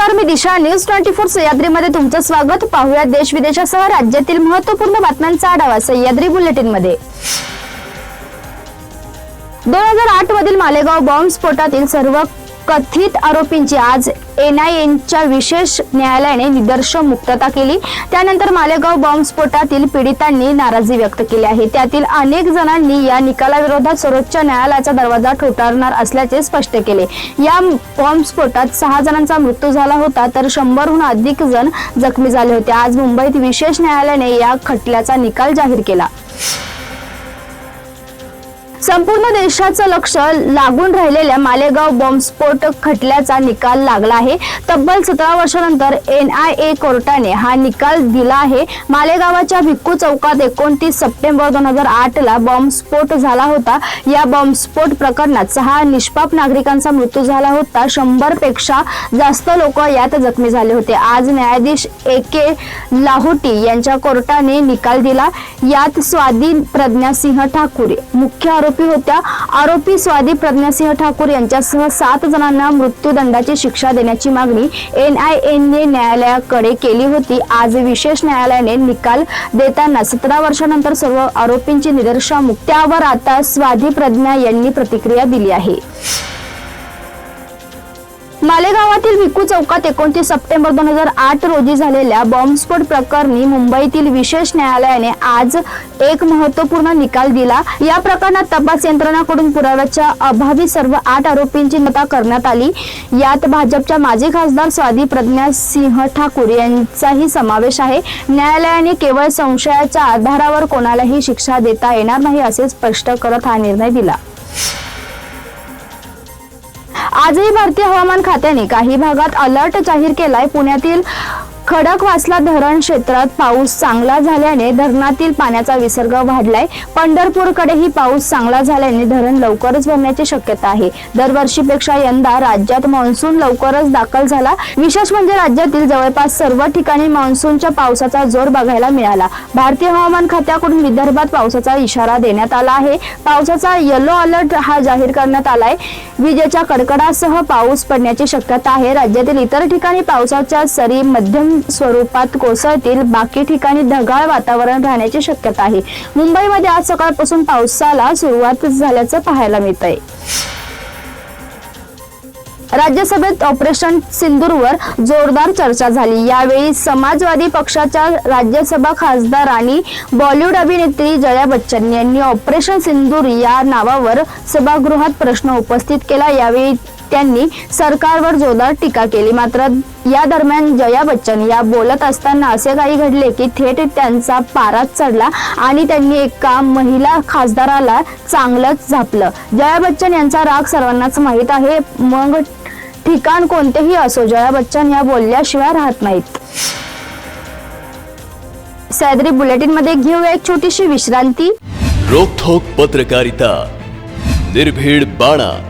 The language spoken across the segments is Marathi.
नमस्कार मी दिशा. न्यूज ट्वेंटी फोर सह्याद्रीमध्ये तुमचं स्वागत. पाहूया देश विदेशासह राज्यातील महत्त्वपूर्ण बातम्यांचा आढावा सह्याद्री बुलेटिनमध्ये दोन हजार आठ मधील मालेगाव बॉम्ब स्फोटातील सर्व कथित आरोपींची आज एनआयएच्या विशेष न्यायालयाने निदर्श मुक्तता केली. त्यानंतर मालेगाव बॉम्बस्फोटातील पीडितांनी नाराजी व्यक्त केली आहे. त्यातील अनेक जणांनी या निकालाविरोधात सर्वोच्च न्यायालयाचा दरवाजा ठोठारणार असल्याचे स्पष्ट केले. या बॉम्बस्फोटात सहा जणांचा मृत्यू झाला होता तर शंभरहून अधिक जण जखमी झाले होते. आज मुंबईत विशेष न्यायालयाने या खटल्याचा निकाल जाहीर केला. संपूर्ण देशाचं लक्ष लागून राहिलेल्या मालेगाव बॉम्बस्फोट खटल्याचा निकाल लागला आहे. तब्बल सतरा वर्षानंतर एन आय ए कोर्टाने हा निकाल दिला आहे. मालेगावाच्या भिक्कू चौकात एकोणतीस सप्टेंबर दोन हजार आठ ला बॉम्बस्फोट झाला होता. या बॉम्बस्फोट प्रकरणात सहा निष्पाप नागरिकांचा मृत्यू झाला होता. शंभरपेक्षा जास्त लोक यात जखमी झाले होते. आज न्यायाधीश ए के लाहोटी यांच्या कोर्टाने निकाल दिला. यात स्वाधीन प्रज्ञासिंह ठाकूर मुख्य आरोपी होत्या. आरोपी स्वादी प्रज्ञासिंह ठाकूर यांच्यासह सात जणांना मृत्यूदंडाची शिक्षा देण्याची मागणी एन आय एनने न्यायालयाकडे केली होती. आज विशेष न्यायालयाने निकाल देताना सतरा वर्षानंतर सर्व आरोपींची निदर्शा मुक्त्यावर आता स्वाधी प्रज्ञा यांनी प्रतिक्रिया दिली आहे. मालेगावातील भिक्कू चौकात एकोणतीस सप्टेंबर दोन हजार आठ रोजी झालेल्या बॉम्बस्फोट प्रकरणी मुंबईतील विशेष न्यायालयाने आज एक महत्त्वपूर्ण निकाल दिला. या प्रकरणात तपास यंत्रणाकडून पुराव्याच्या अभावी सर्व आठ आरोपींची नता करण्यात आली. यात भाजपच्या माजी खासदार स्वादी प्रज्ञा सिंह ठाकूर यांचाही समावेश आहे. न्यायालयाने केवळ संशयाच्या आधारावर कोणालाही शिक्षा देता येणार नाही असे स्पष्ट करत हा निर्णय दिला. आजही भारतीय हवामान खात्याने काही भागात अलर्ट जाहीर केलाय. पुण्यातील खडकवासला धरण क्षेत्रात पाऊस चांगला झाल्याने धरणातील पाण्याचा विसर्ग वाढलाय. पंढरपूरकडेही पाऊस चांगला झाल्याने धरण लवकरच भरण्याची शक्यता आहे. दरवर्षीपेक्षा यंदा राज्यात मान्सून लवकरच दाखल झाला. विशेष म्हणजे राज्यातील जवळपास सर्व ठिकाणी मान्सूनच्या पावसाचा जोर बघायला मिळाला. भारतीय हवामान खात्याकडून विदर्भात पावसाचा इशारा देण्यात आला आहे. पावसाचा येलो अलर्ट हा जाहीर करण्यात आलाय. विजेच्या कडकडासह पाऊस पडण्याची शक्यता आहे. राज्यातील इतर ठिकाणी पावसाच्या सरी मध्यम स्वरूपात कोसळतील बाकी ठिकाणी ढगाळ वातावरण राहण्याची शक्यता आहे. मुंबईमध्ये आज सकाळपासून पावसाला सुरुवात झाल्याचं पाहायला मिळत आहे राज्यसभेत ऑपरेशन सिंदूरवर जोरदार चर्चा झाली. यावेळी समाजवादी पक्षाच्या राज्यसभा खासदार आणि बॉलिवूड अभिनेत्री जया बच्चन यांनी ऑपरेशन सिंदूर या नावावर सभागृहात प्रश्न उपस्थित केला. यावेळी त्यांनी सरकारवर जोरदार टीका केली. मात्र या दरम्यान जया बच्चन या बोलत असताना असे काही घडले की थेट त्यांचा पाराच चढला आणि त्यांनी एका महिला खासदाराला चांगलंच झापलं. जया बच्चन यांचा राग सर्वांनाच माहीत आहे. मग ठिकाण कोणतेही असो जया बच्चन या बोलल्याशिवाय राहत नाहीत. सॅदरी बुलेटिनमध्ये घेऊया एक छोटीशी विश्रांती. रोखोक पत्रकारिता. निर्भीड बाणा.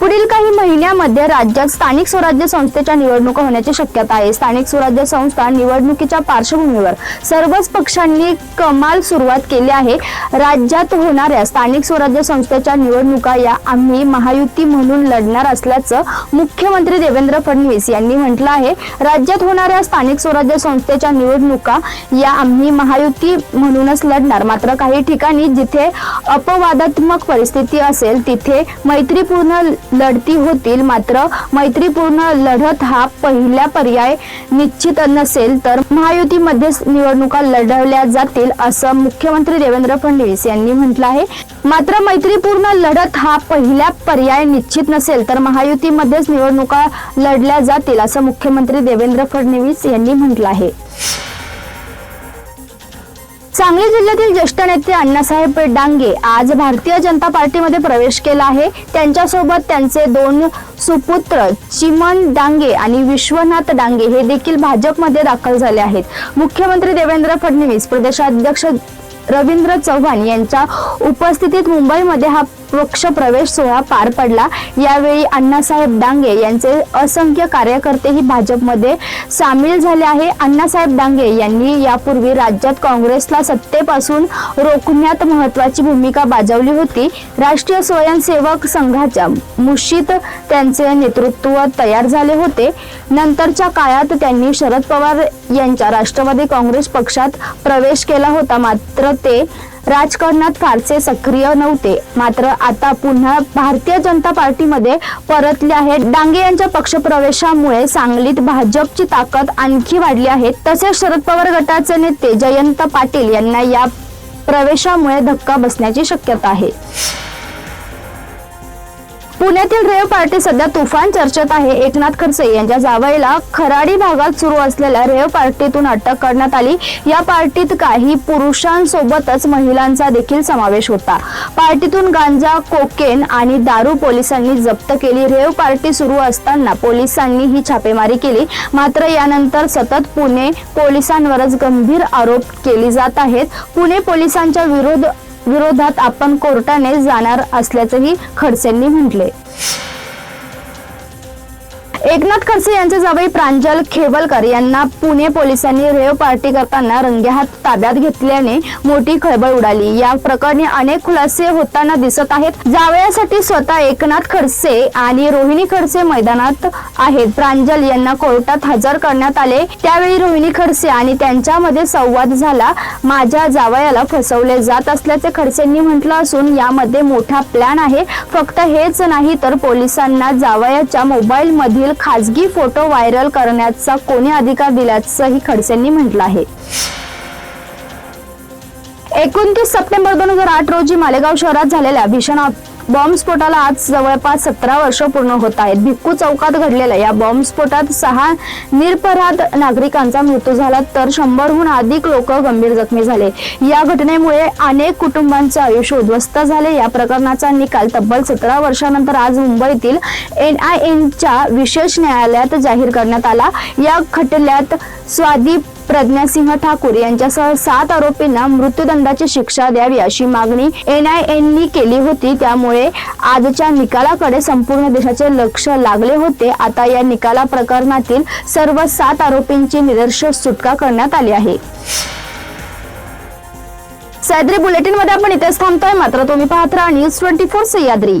पुढील काही महिन्यामध्ये राज्यात स्थानिक स्वराज्य संस्थेच्या निवडणुका होण्याची शक्यता आहे. स्थानिक स्वराज्य संस्था निवडणुकीच्या पार्श्वभूमीवर सर्वच पक्षांनी कमाल सुरुवात केली आहे. राज्यात होणाऱ्या स्थानिक स्वराज्य संस्थेच्या निवडणुका या आम्ही महायुती म्हणून लढणार असल्याचं मुख्यमंत्री देवेंद्र फडणवीस यांनी म्हटलं आहे. राज्यात होणाऱ्या स्थानिक स्वराज्य संस्थेच्या निवडणुका या आम्ही महायुती म्हणूनच लढणार. मात्र काही ठिकाणी जिथे अपवादात्मक परिस्थिती असेल तिथे मैत्रीपूर्ण लढती होतील. मात्र मैत्रीपूर्ण लढत हा पहिला पर्याय निश्चित नसेल तर महायुतीमध्येच निवडणुका लढवल्या जातील असं मुख्यमंत्री देवेंद्र फडणवीस यांनी म्हटलं आहे. मात्र मैत्रीपूर्ण लढत हा पहिला पर्याय निश्चित नसेल तर महायुतीमध्येच निवडणुका लढल्या जातील असं मुख्यमंत्री देवेंद्र फडणवीस यांनी म्हटलं आहे. सांगली जिल्ह्यातील ज्येष्ठ नेते अण्णासाहेब डांगे आज भारतीय जनता पार्टीमध्ये प्रवेश केला आहे. त्यांच्यासोबत त्यांचे दोन सुपुत्र चिमन डांगे आणि विश्वनाथ डांगे हे देखील भाजपमध्ये दाखल झाले आहेत. मुख्यमंत्री देवेंद्र फडणवीस प्रदेशाध्यक्ष रवींद्र चव्हाण यांच्या उपस्थितीत मुंबईमध्ये हा वृक्ष प्रवेश सोहळा पार पडला. यावेळी अण्णासाहेब डांगे यांचे असंख्य कार्यकर्तेही भाजपमध्ये सामील झाले आहे. अण्णासाहेब डांगे यांनी यापूर्वी राज्यात काँग्रेसला सत्तेपासून रोखण्यात महत्वाची भूमिका बजावली होती. राष्ट्रीय स्वयंसेवक संघाच्या मुशीत त्यांचे नेतृत्व तयार झाले होते. नंतरच्या काळात त्यांनी शरद पवार यांच्या राष्ट्रवादी काँग्रेस पक्षात प्रवेश केला होता. मात्र ते राजकारणात फारसे सक्रिय नव्हते. मात्र आता पुन्हा भारतीय जनता पार्टीमध्ये परतले आहेत. डांगे यांच्या पक्षप्रवेशामुळे सांगलीत भाजपची ताकद आणखी वाढली आहे. तसेच शरद पवार गटाचे नेते जयंत पाटील यांना या प्रवेशामुळे धक्का बसण्याची शक्यता आहे. पुण्यातील रेव पार्टी सध्या तुफान चर्चेत आहे. एकनाथ खडसे यांच्या जावईला खराडी भागात सुरू असलेल्या रेव पार्टीतून अटक करण्यात आली. या पार्टीत काही पुरुषांसोबतच महिलांचा देखील समावेश होता. पार्टीतून गांजा कोकेन आणि दारू पोलिसांनी जप्त केली. रेव पार्टी सुरू असताना पोलिसांनी ही छापेमारी केली. मात्र यानंतर सतत पुणे पोलिसांवरच गंभीर आरोप केले जात आहेत. पुणे पोलिसांच्या विरोध विरोधात आपण कोर्टाने जाणार असल्याचंही खडसेंनी म्हटले एकनाथ खडसे यांचे जावई प्रांजल खेवलकर यांना पुणे पोलिसांनी रेव पार्टी करताना रंगेहात ताब्यात घेतल्याने मोठी खळबळ उडाली. या प्रकरणी अनेक खुलासे होताना दिसत आहेत. जावयासाठी स्वतः एकनाथ खडसे आणि रोहिणी खडसे मैदानात आहेत. प्रांजल यांना कोर्टात हजर करण्यात आले. त्यावेळी रोहिणी खडसे आणि त्यांच्यामध्ये संवाद झाला. माझ्या जावयाला फसवले जात असल्याचे खडसेंनी म्हटलं असून यामध्ये मोठा प्लॅन आहे. फक्त हेच नाही तर पोलिसांना जावयाच्या मोबाईल मधील खाजगी फोटो व्हायरल करण्याचा कोणी अधिकार दिल्याचंही खडसेंनी म्हटलं आहे. एकोणतीस सप्टेंबर दोन हजार आठ रोजी मालेगाव शहरात झालेल्या भीषण बॉम्बस्फोटाला आज जवळपास सतरा वर्ष पूर्ण होत आहेत. भिक्कू चौकात घडलेल्या या बॉम्बस्फोटात सहा निरपराध नागरिकांचा मृत्यू झाला तर शंभरहून अधिक लोक गंभीर जखमी झाले. या घटनेमुळे अनेक कुटुंबांचे आयुष्य उद्ध्वस्त झाले. या प्रकरणाचा निकाल तब्बल सतरा वर्षानंतर आज मुंबईतील एन आय एनच्या विशेष न्यायालयात जाहीर करण्यात आला. या खटल्यात स्वादी प्रज्ञासिंह ठाकूर यांच्यासह सात आरोपींना मृत्यूदंडाची शिक्षा द्यावी अशी मागणी एनआयएननी केली होती. त्यामुळे आजच्या निकालाकडे संपूर्ण देशाचे लक्ष लागले होते. आता या निकाला प्रकरणातील सर्व सात आरोपींची निदर्शक सुटका करण्यात आली आहे. सह्याद्री बुलेटिनमध्ये आपण इथेच थांबतोय. मात्र तुम्ही पाहत राहा न्यूज ट्वेंटी फोर सह्याद्री.